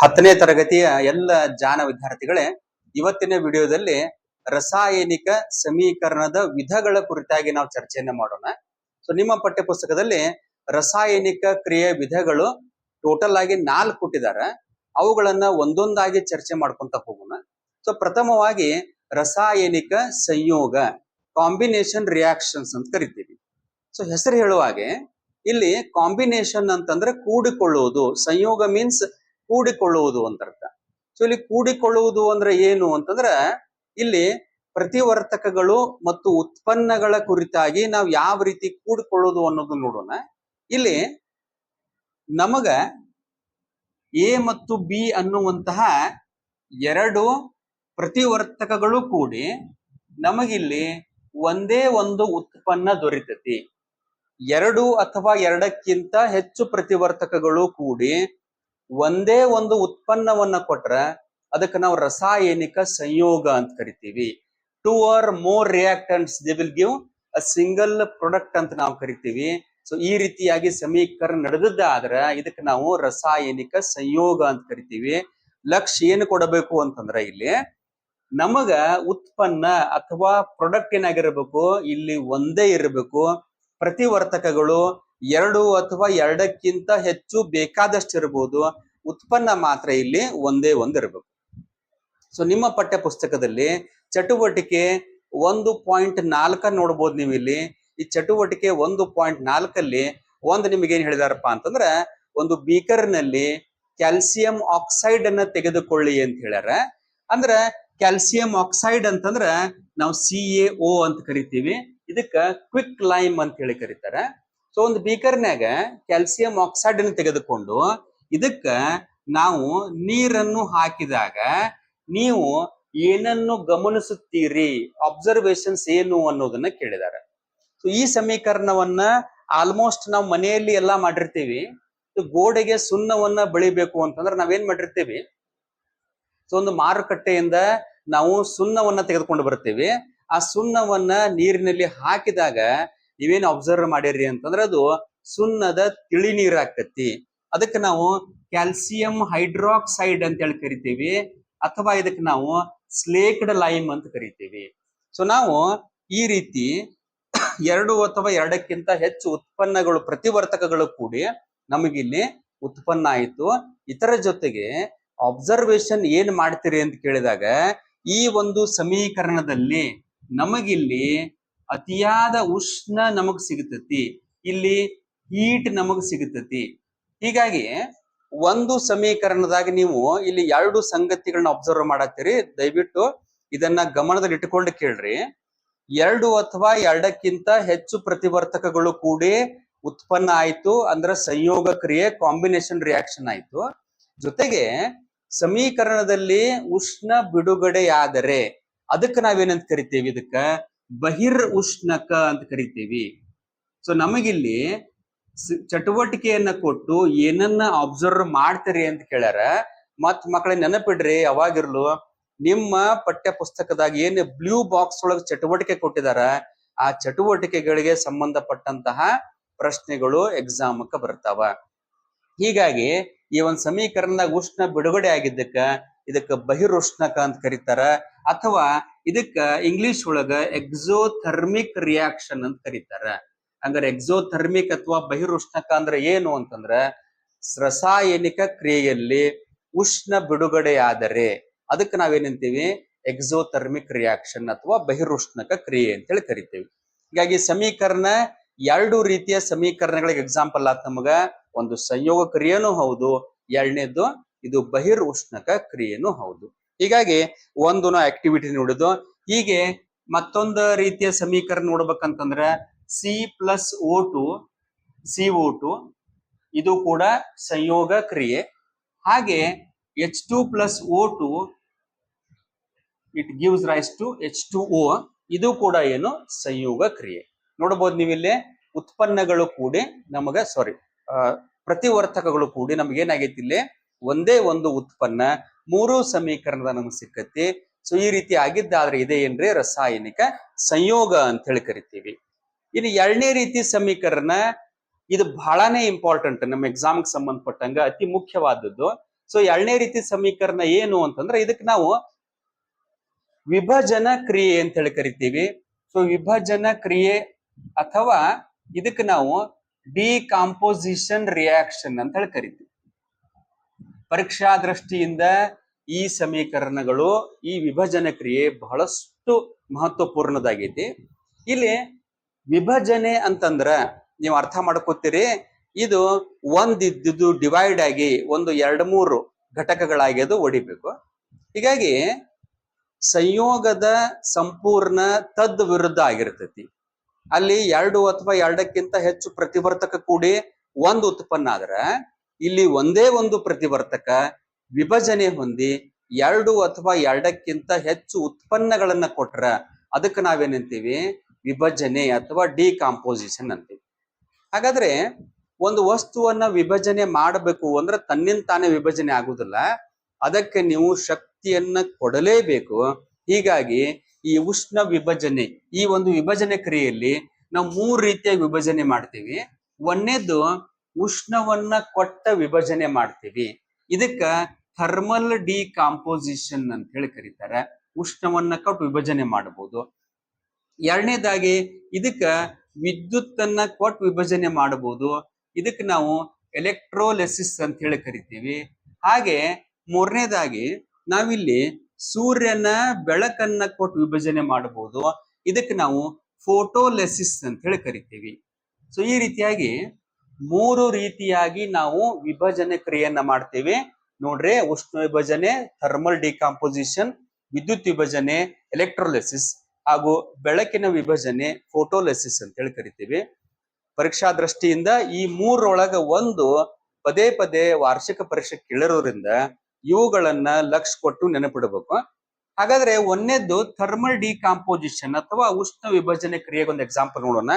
ಹತ್ತನೇ ತರಗತಿಯ ಎಲ್ಲ ಜಾನ ವಿದ್ಯಾರ್ಥಿಗಳೇ, ಇವತ್ತಿನ ವಿಡಿಯೋದಲ್ಲಿ ರಾಸಾಯನಿಕ ಸಮೀಕರಣದ ವಿಧಗಳ ಕುರಿತಾಗಿ ನಾವು ಚರ್ಚೆಯನ್ನು ಮಾಡೋಣ. ಸೊ ನಿಮ್ಮ ಪಠ್ಯಪುಸ್ತಕದಲ್ಲಿ ರಾಸಾಯನಿಕ ಕ್ರಿಯೆ ವಿಧಗಳು ಟೋಟಲ್ ಆಗಿ ನಾಲ್ಕು ಕೊಟ್ಟಿದ್ದಾರೆ. ಅವುಗಳನ್ನ ಒಂದೊಂದಾಗಿ ಚರ್ಚೆ ಮಾಡ್ಕೊಂತ ಹೋಗೋಣ. ಸೊ ಪ್ರಥಮವಾಗಿ ರಾಸಾಯನಿಕ ಸಂಯೋಗ ಕಾಂಬಿನೇಷನ್ ರಿಯಾಕ್ಷನ್ಸ್ ಅಂತ ಕರಿತೀವಿ. ಸೊ ಹೆಸರು ಹೇಳುವ ಹಾಗೆ, ಇಲ್ಲಿ ಕಾಂಬಿನೇಷನ್ ಅಂತಂದ್ರೆ ಕೂಡಿಕೊಳ್ಳುವುದು. ಸಂಯೋಗ ಮೀನ್ಸ್ ಕೂಡಿಕೊಳ್ಳುವುದು ಅಂತ ಅರ್ಥ. ಸೊ ಇಲ್ಲಿ ಕೂಡಿಕೊಳ್ಳುವುದು ಅಂದ್ರೆ ಏನು ಅಂತಂದ್ರೆ, ಇಲ್ಲಿ ಪ್ರತಿವರ್ತಕಗಳು ಮತ್ತು ಉತ್ಪನ್ನಗಳ ಕುರಿತಾಗಿ ನಾವು ಯಾವ ರೀತಿ ಕೂಡಿಕೊಳ್ಳೋದು ಅನ್ನೋದು ನೋಡೋಣ. ಇಲ್ಲಿ ನಮಗ ಎ ಮತ್ತು ಬಿ ಅನ್ನುವಂತಹ ಎರಡು ಪ್ರತಿವರ್ತಕಗಳು ಕೂಡಿ ನಮಗಿಲ್ಲಿ ಒಂದೇ ಒಂದು ಉತ್ಪನ್ನ ದೊರೀತತಿ. ಎರಡು ಅಥವಾ ಎರಡಕ್ಕಿಂತ ಹೆಚ್ಚು ಪ್ರತಿವರ್ತಕಗಳು ಕೂಡಿ ಒಂದೇ ಒಂದು ಉತ್ಪನ್ನವನ್ನ ಕೊಟ್ರ ಅದಕ್ಕೆ ನಾವು ರಾಸಾಯನಿಕ ಸಂಯೋಗ ಅಂತ ಕರಿತೀವಿ. Two or more reactants they will give a single product ಅಂತ ನಾವು ಕರಿತೀವಿ. ಸೊ ಈ ರೀತಿಯಾಗಿ ಸಮೀಕರಣ ನಡೆದದ್ದಾದ್ರ ಇದಕ್ಕೆ ನಾವು ರಾಸಾಯನಿಕ ಸಂಯೋಗ ಅಂತ ಕರಿತೀವಿ. ಲಕ್ಷ್ಯ ಏನು ಕೊಡಬೇಕು ಅಂತಂದ್ರೆ ಇಲ್ಲಿ ನಮಗ ಉತ್ಪನ್ನ ಅಥವಾ ಪ್ರೊಡಕ್ಟ್ ಏನಾಗಿರ್ಬೇಕು, ಇಲ್ಲಿ ಒಂದೇ ಇರಬೇಕು. ಪ್ರತಿವರ್ತಕಗಳು ಎರಡು ಅಥವಾ ಎರಡಕ್ಕಿಂತ ಹೆಚ್ಚು ಬೇಕಾದಷ್ಟು ಇರಬಹುದು ಉತ್ಪನ್ನ ಮಾತ್ರ ಇಲ್ಲಿ ಒಂದೇ ಒಂದಿರಬೇಕು ಸೊ ನಿಮ್ಮ ಪಠ್ಯ ಪುಸ್ತಕದಲ್ಲಿ ಚಟುವಟಿಕೆ ಒಂದು ಪಾಯಿಂಟ್ ನಾಲ್ಕ ನೋಡ್ಬೋದು ನೀವು ಇಲ್ಲಿ. ಈ ಚಟುವಟಿಕೆ ಒಂದು ಪಾಯಿಂಟ್ ನಾಲ್ಕಲ್ಲಿ ಒಂದು ನಿಮಗೆ ಏನ್ ಹೇಳಿದಾರಪ್ಪ ಅಂತಂದ್ರೆ, ಒಂದು ಬೀಕರ್ನಲ್ಲಿ ಕ್ಯಾಲ್ಸಿಯಂ ಆಕ್ಸೈಡ್ ಅನ್ನ ತೆಗೆದುಕೊಳ್ಳಿ ಅಂತ ಹೇಳ್ಯಾರ. ಅಂದ್ರೆ ಕ್ಯಾಲ್ಸಿಯಂ ಆಕ್ಸೈಡ್ ಅಂತಂದ್ರ ನಾವು ಸಿ ಎ ಓ ಅಂತ ಕರಿತೀವಿ. ಇದಕ್ಕ ಕ್ವಿಕ್ ಲೈಮ್ ಅಂತ ಹೇಳಿ ಕರೀತಾರೆ. ಸೊ ಒಂದು ಬೀಕರ್ನ್ಯಾಗ ಕ್ಯಾಲ್ಸಿಯಂ ಆಕ್ಸೈಡ್ ಅನ್ನು ತೆಗೆದುಕೊಂಡು ಇದಕ್ಕ ನಾವು ನೀರನ್ನು ಹಾಕಿದಾಗ ನೀವು ಏನನ್ನು ಗಮನಿಸುತ್ತೀರಿ? ಅಬ್ಸರ್ವೇಷನ್ಸ್ ಏನು ಅನ್ನೋದನ್ನ ಕೇಳಿದ್ದಾರೆ ಸೊ ಈ ಸಮೀಕರಣವನ್ನ ಆಲ್ಮೋಸ್ಟ್ ನಾವು ಮನೆಯಲ್ಲಿ ಎಲ್ಲಾ ಮಾಡಿರ್ತೀವಿ. ಗೋಡೆಗೆ ಸುಣ್ಣವನ್ನ ಬೆಳಿಬೇಕು ಅಂತಂದ್ರೆ ನಾವೇನ್ ಮಾಡಿರ್ತೀವಿ? ಸೊ ಒಂದು ಮಾರುಕಟ್ಟೆಯಿಂದ ನಾವು ಸುಣ್ಣವನ್ನ ತೆಗೆದುಕೊಂಡು ಬರ್ತೀವಿ. ಆ ಸುಣ್ಣವನ್ನ ನೀರಿನಲ್ಲಿ ಹಾಕಿದಾಗ ನೀವೇನು ಅಬ್ಸರ್ವ್ ಮಾಡಿರಿ ಅಂತಂದ್ರೆ ಅದು ಸುಣ್ಣದ ತಿಳಿ ನೀರ್ ಅದಕ್ಕೆ ನಾವು ಕ್ಯಾಲ್ಸಿಯಂ ಹೈಡ್ರಾಕ್ಸೈಡ್ ಅಂತ ಹೇಳಿ ಕರಿತೀವಿ. ಅಥವಾ ಇದಕ್ಕೆ ನಾವು ಸ್ಲೇಕ್ಡ್ ಲೈಮ್ ಅಂತ ಕರಿತೀವಿ. ಸೊ ನಾವು ಈ ರೀತಿ ಎರಡು ಅಥವಾ ಎರಡಕ್ಕಿಂತ ಹೆಚ್ಚು ಉತ್ಪನ್ನಗಳು, ಪ್ರತಿವರ್ತಕಗಳು ಕೂಡಿ ನಮಗಿಲ್ಲಿ ಉತ್ಪನ್ನ ಆಯಿತು. ಇದರ ಜೊತೆಗೆ ಅಬ್ಸರ್ವೇಷನ್ ಏನ್ ಮಾಡ್ತೀರಿ ಅಂತ ಕೇಳಿದಾಗ, ಈ ಒಂದು ಸಮೀಕರಣದಲ್ಲಿ ನಮಗಿಲ್ಲಿ ಅತಿಯಾದ ಉಷ್ಣ ನಮಗ್ ಸಿಗತತಿ ಇಲ್ಲಿ ಹೀಟ್ ನಮಗ್ ಸಿಗುತ್ತತಿ. ಹೀಗಾಗಿ ಒಂದು ಸಮೀಕರಣದಾಗ ನೀವು ಇಲ್ಲಿ ಎರಡು ಸಂಗತಿಗಳನ್ನ ಅಬ್ಸರ್ವ್ ಮಾಡತ್ತೀರಿ. ದಯವಿಟ್ಟು ಇದನ್ನ ಗಮನದಲ್ಲಿ ಇಟ್ಟುಕೊಂಡು ಕೇಳ್ರಿ. ಎರಡು ಅಥವಾ ಎರಡಕ್ಕಿಂತ ಹೆಚ್ಚು ಪ್ರತಿವರ್ತಕಗಳು ಕೂಡಿ ಉತ್ಪನ್ನ ಆಯ್ತು ಅಂದ್ರೆ ಸಂಯೋಗ ಕ್ರಿಯೆ ಕಾಂಬಿನೇಷನ್ ರಿಯಾಕ್ಷನ್ ಆಯ್ತು. ಜೊತೆಗೆ ಸಮೀಕರಣದಲ್ಲಿ ಉಷ್ಣ ಬಿಡುಗಡೆಯಾದರೆ ಅದಕ್ಕೆ ನಾವೇನಂತ ಕರಿತೇವಿ? ಇದಕ್ಕ ಬಹಿರ್ ಉಷ್ಣಕ ಅಂತ ಕರಿತೇವಿ. ಸೊ ನಮಗಿಲ್ಲಿ ಚಟುವಟಿಕೆಯನ್ನ ಕೊಟ್ಟು ಏನನ್ನ ಅಬ್ಸರ್ವ್ ಮಾಡ್ತೀರಿ ಅಂತ ಕೇಳ್ಯಾರ. ಮತ್ ಮಕ್ಕಳ ನೆನಪಿಡ್ರಿ ಯಾವಾಗಿರ್ಲು ನಿಮ್ಮ ಪಠ್ಯ ಪುಸ್ತಕದಾಗ ಏನ್ ಬ್ಲೂ ಬಾಕ್ಸ್ ಒಳಗೆ ಚಟುವಟಿಕೆ ಕೊಟ್ಟಿದಾರ, ಆ ಚಟುವಟಿಕೆಗಳಿಗೆ ಸಂಬಂಧಪಟ್ಟಂತಹ ಪ್ರಶ್ನೆಗಳು ಎಕ್ಸಾಮಕ್ಕ ಬರ್ತಾವ. ಹೀಗಾಗಿ ಈ ಒಂದು ಸಮೀಕರಣದಾಗ ಉಷ್ಣ ಬಿಡುಗಡೆ ಆಗಿದ್ದಕ್ಕ, ಇದಕ್ಕ ಬಹಿರುಷ್ಣಕ ಅಂತ ಕರೀತಾರ, ಅಥವಾ ಇದಕ್ಕ ಇಂಗ್ಲಿಷ್ ಒಳಗ ಎಕ್ಸೋಥರ್ಮಿಕ್ ರಿಯಾಕ್ಷನ್ ಅಂತ ಕರೀತಾರ. ಹಂಗಾರೆ ಎಕ್ಸೋಥರ್ಮಿಕ್ ಅಥವಾ ಬಹಿರುಷ್ಣಕ ಅಂದ್ರೆ ಏನು ಅಂತಂದ್ರೆ, ರಾಸಾಯನಿಕ ಕ್ರಿಯೆಯಲ್ಲಿ ಉಷ್ಣ ಬಿಡುಗಡೆಯಾದರೆ, ಅದಕ್ಕೆ ನಾವೇನಂತೀವಿ ಎಕ್ಸೋಥರ್ಮಿಕ್ ರಿಯಾಕ್ಷನ್ ಅಥವಾ ಬಹಿರುಷ್ಣಕ ಕ್ರಿಯೆ ಅಂತೇಳಿ ಕರಿತೀವಿ. ಹೀಗಾಗಿ ಸಮೀಕರಣ ಎರಡು ರೀತಿಯ ಸಮೀಕರಣಗಳಿಗೆ ಎಕ್ಸಾಂಪಲ್ ಆತ್ ನಮಗ. ಒಂದು ಸಂಯೋಗ ಕ್ರಿಯೆನೂ ಹೌದು ಎರಡನೇದು ಇದು ಬಹಿರ್ ಉಷ್ಣಕ ಕ್ರಿಯೆನೂ ಹೌದು. ಹೀಗಾಗಿ ಒಂದು ಆಕ್ಟಿವಿಟಿ ನೋಡುದು. ಹೀಗೆ ಮತ್ತೊಂದು ರೀತಿಯ ಸಮೀಕರಣ ನೋಡ್ಬೇಕಂತಂದ್ರ C plus O two C O two ಇದು ಕೂಡ ಸಂಯೋಗ ಕ್ರಿಯೆ. ಹಾಗೆ H two plus O two it gives rise to H two O ಇದು ಕೂಡ ಏನು ಸಂಯೋಗ ಕ್ರಿಯೆ. ನೋಡಬಹುದು ನೀವಿಲ್ಲಿ ಉತ್ಪನ್ನಗಳು ಕೂಡಿ ನಮಗೆ ಸಾರಿ ಪ್ರತಿವರ್ತಕಗಳು ಕೂಡಿ ನಮ್ಗೆ ಏನಾಗೈತಿ ಇಲ್ಲಿ? ಒಂದೇ ಒಂದು ಉತ್ಪನ್ನ, ಮೂರು ಸಮೀಕರಣದ ನಮ್ಗೆ ಸಿಕ್ಕತಿ. ಸೊ ಈ ರೀತಿ ಆಗಿದ್ದಾದ್ರೆ ಇದೆ ಏನ್ರಿ? ರಾಸಾಯನಿಕ ಸಂಯೋಗ ಅಂತ ಹೇಳಿ ಕರಿತೀವಿ. ಇನ್ನು ಎರಡನೇ ರೀತಿ ಸಮೀಕರಣ, ಇದು ಬಹಳನೇ ಇಂಪಾರ್ಟೆಂಟ್ ನಮ್ಮ ಎಕ್ಸಾಮ್ಗೆ ಸಂಬಂಧಪಟ್ಟಂಗ, ಅತಿ ಮುಖ್ಯವಾದದ್ದು. ಸೊ ಎರಡನೇ ರೀತಿ ಸಮೀಕರಣ ಏನು ಅಂತಂದ್ರೆ, ಇದಕ್ಕೆ ನಾವು ವಿಭಜನ ಕ್ರಿಯೆ ಅಂತ ಹೇಳಿ ಕರಿತೀವಿ. ಸೊ ವಿಭಜನ ಕ್ರಿಯೆ ಅಥವಾ ಇದಕ್ಕೆ ನಾವು ಡಿಕಾಂಪೋಸಿಷನ್ ರಿಯಾಕ್ಷನ್ ಅಂತ ಹೇಳಿ ಕರಿತೀವಿ. ಪರೀಕ್ಷಾ ದೃಷ್ಟಿಯಿಂದ ಈ ಸಮೀಕರಣಗಳು, ಈ ವಿಭಜನ ಕ್ರಿಯೆ ಬಹಳಷ್ಟು ಮಹತ್ವಪೂರ್ಣದಾಗೈತಿ. ಇಲ್ಲಿ ವಿಭಜನೆ ಅಂತಂದ್ರ ನೀವು ಅರ್ಥ ಮಾಡ್ಕೋತೀರಿ, ಇದು ಒಂದಿದ್ದು ಡಿವೈಡ್ ಆಗಿ ಒಂದು ಎರಡು ಮೂರು ಘಟಕಗಳಾಗಿ ಅದು ಒಡಿಬೇಕು. ಹೀಗಾಗಿ ಸಂಯೋಗದ ಸಂಪೂರ್ಣ ತದ್ ವಿರುದ್ಧ ಆಗಿರ್ತೈತಿ. ಅಲ್ಲಿ ಎರಡು ಅಥವಾ ಎರಡಕ್ಕಿಂತ ಹೆಚ್ಚು ಪ್ರತಿವರ್ತಕ ಕೂಡಿ ಒಂದು ಉತ್ಪನ್ನ ಆದ್ರೆ ಇಲ್ಲಿ ಒಂದೇ ಒಂದು ಪ್ರತಿವರ್ತಕ ವಿಭಜನೆ ಹೊಂದಿ ಎರಡು ಅಥವಾ ಎರಡಕ್ಕಿಂತ ಹೆಚ್ಚು ಉತ್ಪನ್ನಗಳನ್ನ ಕೊಟ್ರ, ಅದಕ್ಕೆ ನಾವೇನಂತೀವಿ ವಿಭಜನೆ ಅಥವಾ ಡಿಕಾಂಪೋಸಿಷನ್ ಅಂತೀವಿ. ಹಾಗಾದ್ರೆ ಒಂದು ವಸ್ತುವನ್ನ ವಿಭಜನೆ ಮಾಡಬೇಕು ಅಂದ್ರೆ ತನ್ನಿಂದ ತಾನೇ ವಿಭಜನೆ ಆಗುದಿಲ್ಲ. ಅದಕ್ಕೆ ನೀವು ಶಕ್ತಿಯನ್ನ ಕೊಡಲೇಬೇಕು. ಹೀಗಾಗಿ ಈ ಉಷ್ಣ ವಿಭಜನೆ, ಈ ಒಂದು ವಿಭಜನೆ ಕ್ರಿಯೆಯಲ್ಲಿ ನಾವು ಮೂರು ರೀತಿಯ ವಿಭಜನೆ ಮಾಡ್ತೀವಿ. ಒಂದೇದು ಉಷ್ಣವನ್ನ ಕೊಟ್ಟ ವಿಭಜನೆ ಮಾಡ್ತೀವಿ. ಇದಕ್ಕ ಥರ್ಮಲ್ ಡಿಕಾಂಪೋಸಿಷನ್ ಅಂತ ಹೇಳಿ ಕರೀತಾರೆ. ಉಷ್ಣವನ್ನ ಕೊಟ್ಟು ವಿಭಜನೆ ಮಾಡಬಹುದು ಎರಡನೇದಾಗಿ ಇದಕ್ಕ ವಿದ್ಯುತ್ತನ್ನ ಕೊಟ್ಟು ವಿಭಜನೆ ಮಾಡಬಹುದು. ಇದಕ್ಕೆ ನಾವು ಎಲೆಕ್ಟ್ರೋಲೆಸಿಸ್ ಅಂತ ಹೇಳಿ ಕರಿತೀವಿ. ಹಾಗೆ ಮೂರನೇದಾಗಿ ನಾವಿಲ್ಲಿ ಸೂರ್ಯನ ಬೆಳಕನ್ನ ಕೊಟ್ಟು ವಿಭಜನೆ ಮಾಡಬಹುದು. ಇದಕ್ಕೆ ನಾವು ಫೋಟೋಲೆಸಿಸ್ ಅಂತ ಹೇಳಿ ಕರಿತೀವಿ. ಸೊ ಈ ರೀತಿಯಾಗಿ ಮೂರು ರೀತಿಯಾಗಿ ನಾವು ವಿಭಜನೆ ಕ್ರಿಯೆಯನ್ನ ಮಾಡ್ತೇವೆ. ನೋಡ್ರಿ ಉಷ್ಣ ವಿಭಜನೆ ಥರ್ಮಲ್ ಡಿಕಾಂಪೋಸಿಷನ್ ವಿದ್ಯುತ್ ವಿಭಜನೆ ಎಲೆಕ್ಟ್ರೋಲೆಸಿಸ್ ಹಾಗೂ ಬೆಳಕಿನ ವಿಭಜನೆ ಫೋಟೋಲೆಸಿಸ್ ಅಂತ ಹೇಳಿ ಕರಿತೀವಿ. ಪರೀಕ್ಷಾ ದೃಷ್ಟಿಯಿಂದ ಈ ಮೂರೊಳಗ ಒಂದು ಪದೇ ಪದೇ ವಾರ್ಷಿಕ ಪರೀಕ್ಷೆ ಕೇಳಿರೋದ್ರಿಂದ ಇವುಗಳನ್ನ ಲಕ್ಷ ಕೊಟ್ಟು ನೆನಪಿಡಬೇಕು. ಹಾಗಾದ್ರೆ ಒಂದೇದ್ದು ಥರ್ಮಲ್ ಡಿಕಾಂಪೋಸಿಷನ್ ಅಥವಾ ಉಷ್ಣ ವಿಭಜನೆ ಕ್ರಿಯೆಗೆ ಒಂದು ಎಕ್ಸಾಂಪಲ್ ನೋಡೋಣ.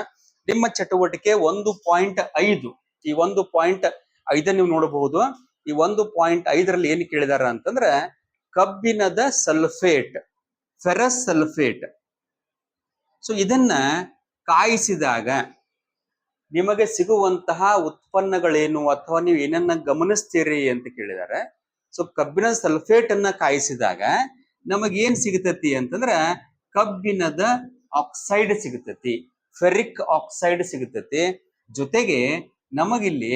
ನಿಮ್ಮ ಚಟುವಟಿಕೆ ಒಂದು ಪಾಯಿಂಟ್ ಐದು. ಈ ಒಂದು ಪಾಯಿಂಟ್ ಐದ ನೀವು ನೋಡಬಹುದು. ಈ ಒಂದು ಪಾಯಿಂಟ್ ಐದರಲ್ಲಿ ಏನು ಕೇಳಿದಾರ ಅಂತಂದ್ರೆ ಕಬ್ಬಿಣದ ಸಲ್ಫೇಟ್, ಫೆರಸ್ ಸಲ್ಫೇಟ್. ಸೊ ಇದನ್ನ ಕಾಯಿಸಿದಾಗ ನಿಮಗೆ ಸಿಗುವಂತಹ ಉತ್ಪನ್ನಗಳೇನು ಅಥವಾ ನೀವು ಏನನ್ನ ಗಮನಿಸ್ತೀರಿ ಅಂತ ಕೇಳಿದಾರೆ. ಸೊ ಕಬ್ಬಿನ ಸಲ್ಫೇಟ್ ಅನ್ನ ಕಾಯಿಸಿದಾಗ ನಮಗೆ ಏನ್ ಸಿಗತೈತಿ ಅಂತಂದ್ರ ಕಬ್ಬಿನದ ಆಕ್ಸೈಡ್ ಸಿಗತೈತಿ ಫೆರಿಕ್ ಆಕ್ಸೈಡ್ ಸಿಗತೈತಿ. ಜೊತೆಗೆ ನಮಗಿಲ್ಲಿ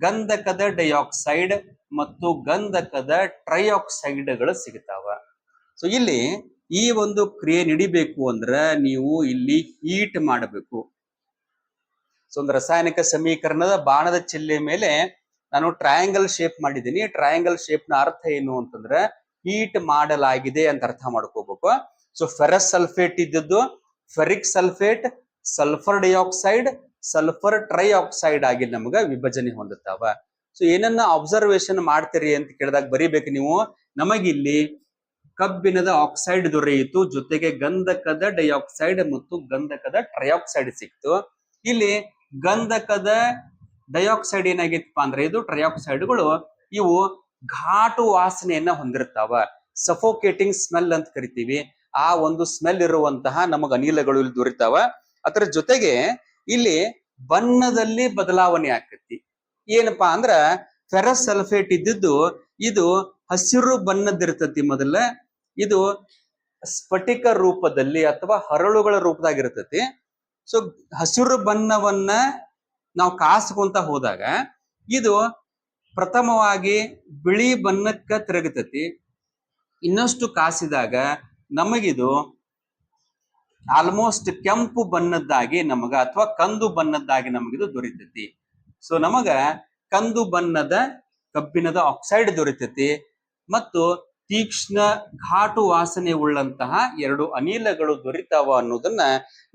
ಗಂಧಕದ ಡೈಆಕ್ಸೈಡ್ ಮತ್ತು ಗಂಧಕದ ಟ್ರೈಆಕ್ಸೈಡ್ಗಳು ಸಿಗ್ತಾವ. ಸೊ ಇಲ್ಲಿ ಈ ಒಂದು ಕ್ರಿಯೆ ನಡಿಬೇಕು ಅಂದ್ರೆ ನೀವು ಇಲ್ಲಿ ಹೀಟ್ ಮಾಡಬೇಕು. ಸೊ ಒಂದು ರಾಸಾಯನಿಕ ಸಮೀಕರಣದ ಬಾಣದ ಚಿಲ್ಲೆ ಮೇಲೆ ನಾನು ಟ್ರಯಾಂಗಲ್ ಶೇಪ್ ಮಾಡಿದ್ದೀನಿ. ಟ್ರಯಾಂಗಲ್ ಶೇಪ್ನ ಅರ್ಥ ಏನು ಅಂತಂದ್ರೆ ಹೀಟ್ ಮಾಡಲಾಗಿದೆ ಅಂತ ಅರ್ಥ ಮಾಡ್ಕೋಬೇಕು. ಸೊ ಫೆರಸ್ ಸಲ್ಫೇಟ್ ಇದ್ದದ್ದು ferric sulphate sulphur dioxide sulphur trioxide ಆಗಿ ನಮಗ ವಿಭಜನೆ ಹೊಂದುತ್ತಾವ. ಸೊ ಏನನ್ನ ಅಬ್ಸರ್ವೇಷನ್ ಮಾಡ್ತೀರಿ ಅಂತ ಕೇಳಿದಾಗ ಬರೀಬೇಕು ನೀವು. ನಮಗಿಲ್ಲಿ ಕಬ್ಬಿಣದ ಆಕ್ಸೈಡ್ ದೊರೆಯಿತು. ಜೊತೆಗೆ ಗಂಧಕದ ಡೈಆಕ್ಸೈಡ್ ಮತ್ತು ಗಂಧಕದ ಟ್ರೈಆಕ್ಸೈಡ್ ಸಿಕ್ತು. ಇಲ್ಲಿ ಗಂಧಕದ ಡೈಆಕ್ಸೈಡ್ ಏನಾಗಿತ್ತಪ್ಪ ಅಂದ್ರೆ ಇದು ಟ್ರೈಆಕ್ಸೈಡ್ಗಳು ಇವು ಘಾಟು ವಾಸನೆಯನ್ನ ಹೊಂದಿರ್ತಾವ ಸಫೋಕೇಟಿಂಗ್ ಸ್ಮೆಲ್ ಅಂತ ಕರಿತೀವಿ. ಆ ಒಂದು ಸ್ಮೆಲ್ ಇರುವಂತಹ ನಮಗ ಅನಿಲಗಳು ಇಲ್ಲಿ ದೊರೀತಾವ. ಅದರ ಜೊತೆಗೆ ಇಲ್ಲಿ ಬಣ್ಣದಲ್ಲಿ ಬದಲಾವಣೆ ಆಕತಿ. ಏನಪ್ಪಾ ಅಂದ್ರ ಫೆರಸ್ ಸಲ್ಫೇಟ್ ಇದ್ದಿದ್ದು ಇದು ಹಸಿರು ಬಣ್ಣದಿರ್ತತಿ ಮೊದಲ. ಇದು ಸ್ಫಟಿಕ ರೂಪದಲ್ಲಿ ಅಥವಾ ಹರಳುಗಳ ರೂಪದಾಗಿರ್ತತಿ. ಸೊ ಹಸಿರು ಬಣ್ಣವನ್ನ ನಾವು ಕಾಸ್ಕೊಂತ ಹೋದಾಗ ಇದು ಪ್ರಥಮವಾಗಿ ಬಿಳಿ ಬಣ್ಣಕ್ಕ ತಿರುಗತತಿ. ಇನ್ನಷ್ಟು ಕಾಸಿದಾಗ ನಮಗಿದು ಆಲ್ಮೋಸ್ಟ್ ಕೆಂಪು ಬಣ್ಣದ್ದಾಗಿ ನಮಗ ಅಥವಾ ಕಂದು ಬಣ್ಣದ್ದಾಗಿ ನಮಗಿದು ದೊರೀತೈತಿ. ಸೊ ನಮಗ ಕಂದು ಬಣ್ಣದ ಕಬ್ಬಿಣದ ಆಕ್ಸೈಡ್ ದೊರೀತೈತಿ. ಮತ್ತು ತೀಕ್ಷ್ಣ ಘಾಟು ವಾಸನೆ ಉಳ್ಳಂತಹ ಎರಡು ಅನಿಲಗಳು ದೊರೀತಾವ ಅನ್ನೋದನ್ನ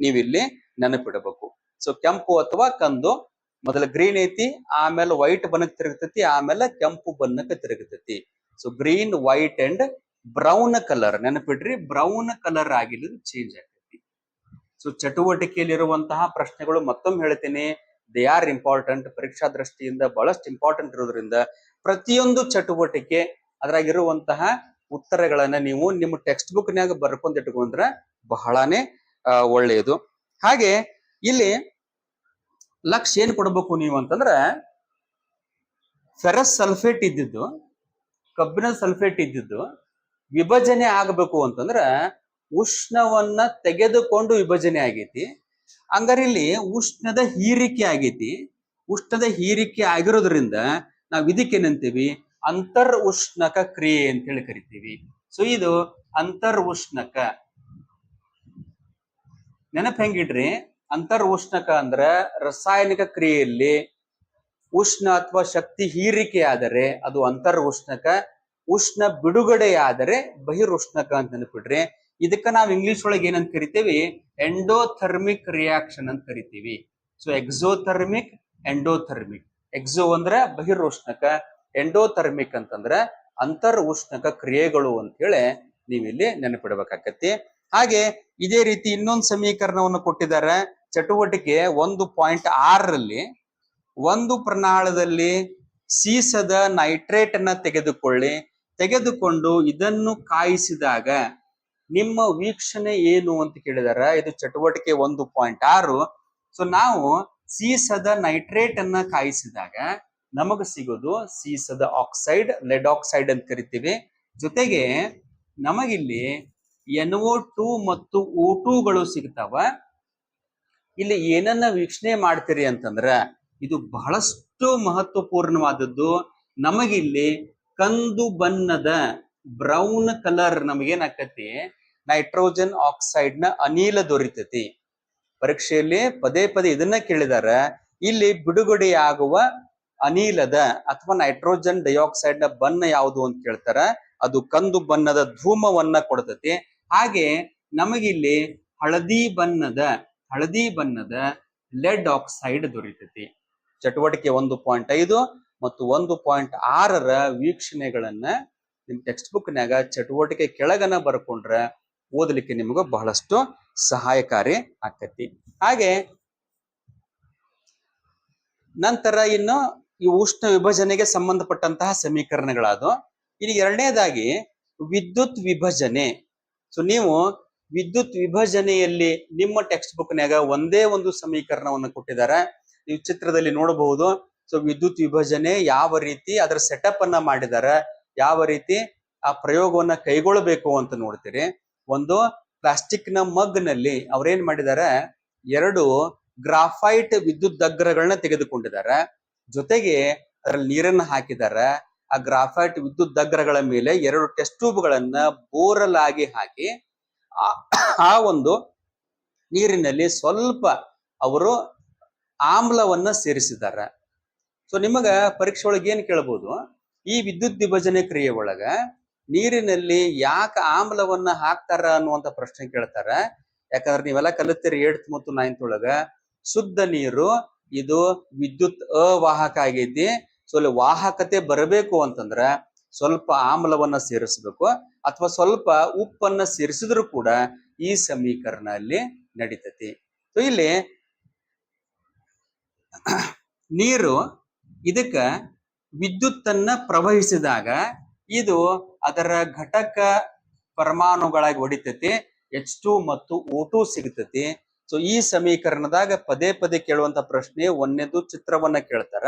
ನೀವಿಲ್ಲಿ ನೆನಪಿಡಬೇಕು. ಸೊ ಕೆಂಪು ಅಥವಾ ಕಂದು, ಮೊದಲ ಗ್ರೀನ್ ಐತಿ, ಆಮೇಲೆ ವೈಟ್ ಬಣ್ಣಕ್ಕೆ ತಿರುಗತೈತಿ, ಆಮೇಲೆ ಕೆಂಪು ಬಣ್ಣಕ್ಕೆ ತಿರುಗತೈತಿ. So green white and brown colour ನೆನಪಿಡ್ರಿ brown colour ಆಗಿಲ್ಲ ಚೇಂಜ್ ಆಗ್ತೈತಿ. ಸೊ ಚಟುವಟಿಕೆಯಲ್ಲಿರುವಂತಹ ಪ್ರಶ್ನೆಗಳು ಮತ್ತೊಮ್ಮೆ ಹೇಳ್ತೀನಿ. ದೇ ಆರ್ ಇಂಪಾರ್ಟೆಂಟ್ ಪರೀಕ್ಷಾ ದೃಷ್ಟಿಯಿಂದ ಬಹಳಷ್ಟು ಇಂಪಾರ್ಟೆಂಟ್ ಇರೋದ್ರಿಂದ ಪ್ರತಿಯೊಂದು ಚಟುವಟಿಕೆ ಅದ್ರಾಗಿರುವಂತಹ ಉತ್ತರಗಳನ್ನ ನೀವು ನಿಮ್ಮ ಟೆಕ್ಸ್ಟ್ ಬುಕ್ನ್ಯಾಗ ಬರ್ಕೊಂಡ್ ಇಟ್ಕೊಂಡ್ರ ಬಹಳಾನೇ ಒಳ್ಳೆಯದು. ಹಾಗೆ ಇಲ್ಲಿ ಲಕ್ಷ ಏನ್ ಕೊಡ್ಬೇಕು ನೀವು ಅಂತಂದ್ರ ಫೆರಸ್ ಸಲ್ಫೇಟ್ ಇದ್ದಿದ್ದು ಕಬ್ಬಿಣದ ಸಲ್ಫೇಟ್ ಇದ್ದಿದ್ದು ವಿಭಜನೆ ಆಗಬೇಕು ಅಂತಂದ್ರ ಉಷ್ಣವನ್ನ ತೆಗೆದುಕೊಂಡು ವಿಭಜನೆ ಆಗೈತಿ. ಹಂಗಾರೆ ಇಲ್ಲಿ ಉಷ್ಣದ ಹೀರಿಕೆ ಆಗೈತಿ. ಉಷ್ಣದ ಹೀರಿಕೆ ಆಗಿರೋದ್ರಿಂದ ನಾವ್ ಇದಕ್ಕೇನಂತೀವಿ ಅಂತರ್ ಉಷ್ಣಕ ಕ್ರಿಯೆ ಅಂತ ಹೇಳಿ ಕರಿತೀವಿ. ಸೊ ಇದು ಅಂತರ್ ಉಷ್ಣಕ ನೆನಪು ಹೆಂಗಿಡ್ರಿ? ಅಂತರ್ ಉಷ್ಣಕ ಅಂದ್ರ ರಾಸಾಯನಿಕ ಕ್ರಿಯೆಯಲ್ಲಿ ಉಷ್ಣ ಅಥವಾ ಶಕ್ತಿ ಹೀರಿಕೆ ಆದರೆ ಅದು ಅಂತರ್ ಉಷ್ಣಕ ಉಷ್ಣ ಬಿಡುಗಡೆಯಾದರೆ ಬಹಿರುಷ್ಣಕ ಅಂತ ನೆನಪಿಡ್ರಿ. ಇದಕ್ಕ ನಾವು ಇಂಗ್ಲಿಷ್ ಒಳಗೆ ಏನಂತ ಕರಿತೀವಿ? ಎಂಡೋಥರ್ಮಿಕ್ ರಿಯಾಕ್ಷನ್ ಅಂತ ಕರಿತೀವಿ. ಸೊ ಎಕ್ಸೋಥರ್ಮಿಕ್ ಎಂಡೋಥರ್ಮಿಕ್ ಎಕ್ಸೋ ಅಂದ್ರೆ ಬಹಿರುಷ್ಣಕ ಎಂಡೋಥರ್ಮಿಕ್ ಅಂತಂದ್ರೆ ಅಂತರ್ ಉಷ್ಣಕ ಕ್ರಿಯೆಗಳು ಅಂತ ಹೇಳಿ ನೀವಿಲ್ಲಿ ನೆನಪಿಡ್ಬೇಕಾಕತಿ ಹಾಗೆ ಇದೇ ರೀತಿ ಇನ್ನೊಂದು ಸಮೀಕರಣವನ್ನು ಕೊಟ್ಟಿದ್ದಾರೆ. ಚಟುವಟಿಕೆ ಒಂದು ಪಾಯಿಂಟ್ ಆರರಲ್ಲಿ ಒಂದು ಪ್ರಣಾಳದಲ್ಲಿ ಸೀಸದ ನೈಟ್ರೇಟ್ ಅನ್ನ ತೆಗೆದುಕೊಳ್ಳಿ. ತೆಗೆದುಕೊಂಡು ಇದನ್ನು ಕಾಯಿಸಿದಾಗ ನಿಮ್ಮ ವೀಕ್ಷಣೆ ಏನು ಅಂತ ಕೇಳಿದಾರ. ಇದು ಚಟುವಟಿಕೆ ಒಂದು ಪಾಯಿಂಟ್ ಆರು. ಸೊ ನಾವು ಸೀಸದ ನೈಟ್ರೇಟ್ ಅನ್ನ ಕಾಯಿಸಿದಾಗ ನಮಗ ಸಿಗೋದು ಸೀಸದ ಆಕ್ಸೈಡ್, ಲೆಡ್ ಆಕ್ಸೈಡ್ ಅಂತ ಕರಿತೀವಿ. ಜೊತೆಗೆ ನಮಗಿಲ್ಲಿ ಎನ್ ಒ ಟು ಮತ್ತು ಓ ಟೂಗಳು ಸಿಗ್ತಾವ. ಇಲ್ಲಿ ಏನನ್ನ ವೀಕ್ಷಣೆ ಮಾಡ್ತೀರಿ ಅಂತಂದ್ರ ಇದು ಬಹಳಷ್ಟು ಮಹತ್ವಪೂರ್ಣವಾದದ್ದು. ನಮಗಿಲ್ಲಿ ಕಂದು ಬಣ್ಣದ ಬ್ರೌನ್ ಕಲರ್ ನಮಗೇನಾಕತಿ? ನೈಟ್ರೋಜನ್ ಆಕ್ಸೈಡ್ನ ಅನಿಲ ದೊರೀತತಿ. ಪರೀಕ್ಷೆಯಲ್ಲಿ ಪದೇ ಪದೇ ಇದನ್ನ ಕೇಳಿದಾರ. ಇಲ್ಲಿ ಬಿಡುಗಡೆಯಾಗುವ ಅನಿಲದ ಅಥವಾ ನೈಟ್ರೋಜನ್ ಡೈಆಕ್ಸೈಡ್ನ ಬಣ್ಣ ಯಾವುದು ಅಂತ ಕೇಳ್ತಾರ, ಅದು ಕಂದು ಬಣ್ಣದ ಧೂಮವನ್ನ ಕೊಡತತಿ. ಹಾಗೆ ನಮಗಿಲ್ಲಿ ಹಳದಿ ಬಣ್ಣದ ಹಳದಿ ಬಣ್ಣದ ಲೆಡ್ ಆಕ್ಸೈಡ್ ದೊರೀತತಿ. ಚಟುವಟಿಕೆ ಒಂದು ಪಾಯಿಂಟ್ ಐದು ಮತ್ತು ಒಂದು ಪಾಯಿಂಟ್ ಆರರ ವೀಕ್ಷಣೆಗಳನ್ನ ನಿಮ್ ಟೆಕ್ಸ್ಟ್ ಬುಕ್ನ್ಯಾಗ ಚಟುವಟಿಕೆ ಕೆಳಗನ ಬರ್ಕೊಂಡ್ರ ಓದಲಿಕ್ಕೆ ನಿಮಗ ಬಹಳಷ್ಟು ಸಹಾಯಕಾರಿ ಆಕತಿ ಹಾಗೆ ನಂತರ ಇನ್ನು ಈ ಉಷ್ಣ ವಿಭಜನೆಗೆ ಸಂಬಂಧಪಟ್ಟಂತಹ ಸಮೀಕರಣಗಳದು ಇಲ್ಲಿ ಎರಡನೇದಾಗಿ ವಿದ್ಯುತ್ ವಿಭಜನೆ. ಸೊ ನೀವು ವಿದ್ಯುತ್ ವಿಭಜನೆಯಲ್ಲಿ ನಿಮ್ಮ ಟೆಕ್ಸ್ಟ್ ಬುಕ್ನ್ಯಾಗ ಒಂದೇ ಒಂದು ಸಮೀಕರಣವನ್ನು ಕೊಟ್ಟಿದ್ದಾರೆ. ನೀವು ಚಿತ್ರದಲ್ಲಿ ನೋಡಬಹುದು. ಸೊ ವಿದ್ಯುತ್ ವಿಭಜನೆ ಯಾವ ರೀತಿ ಅದರ ಸೆಟಪ್ ಅನ್ನ ಮಾಡಿದ್ದಾರೆ, ಯಾವ ರೀತಿ ಆ ಪ್ರಯೋಗವನ್ನ ಕೈಗೊಳ್ಳಬೇಕು ಅಂತ ನೋಡ್ತೀರಿ. ಒಂದು ಪ್ಲಾಸ್ಟಿಕ್ನ ಮಗ್ನಲ್ಲಿ ಅವ್ರೇನ್ ಮಾಡಿದ್ದಾರೆ, ಎರಡು ಗ್ರಾಫೈಟ್ ವಿದ್ಯುತ್ ದಗ್ಗರಗಳನ್ನ ತೆಗೆದುಕೊಂಡಿದ್ದಾರೆ. ಜೊತೆಗೆ ಅದರಲ್ಲಿ ನೀರನ್ನ ಹಾಕಿದಾರ. ಆ ಗ್ರಾಫೈಟ್ ವಿದ್ಯುತ್ ದಗ್ರಗಳ ಮೇಲೆ ಎರಡು ಟೆಸ್ಟ್ ಟ್ಯೂಬ್ಗಳನ್ನ ಬೋರಲ್ ಆಗಿ ಹಾಕಿ, ಆ- ಒಂದು ನೀರಿನಲ್ಲಿ ಸ್ವಲ್ಪ ಅವರು ಆಮ್ಲವನ್ನ ಸೇರಿಸಿದ್ದಾರೆ. ಸೊ ನಿಮಗ ಪರೀಕ್ಷೆ ಒಳಗೆ ಏನ್ ಕೇಳ್ಬೋದು? ಈ ವಿದ್ಯುತ್ ವಿಭಜನೆ ಕ್ರಿಯೆ ಒಳಗ ನೀರಿನಲ್ಲಿ ಯಾಕೆ ಆಮ್ಲವನ್ನ ಹಾಕ್ತಾರ ಅನ್ನುವಂತ ಪ್ರಶ್ನೆ ಕೇಳ್ತಾರ. ಯಾಕಂದ್ರೆ ನೀವೆಲ್ಲ ಕಲಿತೀರಿ ಏಳ್ತ್ ಮತ್ತು ನೈನ್ತ್ ಒಳಗ. ಶುದ್ಧ ನೀರು ಇದು ವಿದ್ಯುತ್ ಅವಾಹಕ ಆಗೈತಿ. ಸೊ ಅಲ್ಲಿ ವಾಹಕತೆ ಬರಬೇಕು ಅಂತಂದ್ರ ಸ್ವಲ್ಪ ಆಮ್ಲವನ್ನ ಸೇರಿಸಬೇಕು ಅಥವಾ ಸ್ವಲ್ಪ ಉಪ್ಪನ್ನ ಸೇರಿಸಿದ್ರು ಕೂಡ ಈ ಸಮೀಕರಣ ಅಲ್ಲಿ ನಡೀತತಿ ಇಲ್ಲಿ ನೀರು ಇದಕ್ಕ ವಿದ್ಯುತ್ತನ್ನ ಪ್ರವಹಿಸಿದಾಗ ಇದು ಅದರ ಘಟಕ ಪರಮಾಣುಗಳಾಗಿ ಹೊಡಿತತಿ. ಎಚ್ ಟು ಮತ್ತು ಓ ಟು ಸಿಗ್ತತಿ. ಸೊ ಈ ಸಮೀಕರಣದಾಗ ಪದೇ ಪದೇ ಕೇಳುವಂತ ಪ್ರಶ್ನೆ ಒಂದನೇದು ಚಿತ್ರವನ್ನ ಕೇಳ್ತಾರ.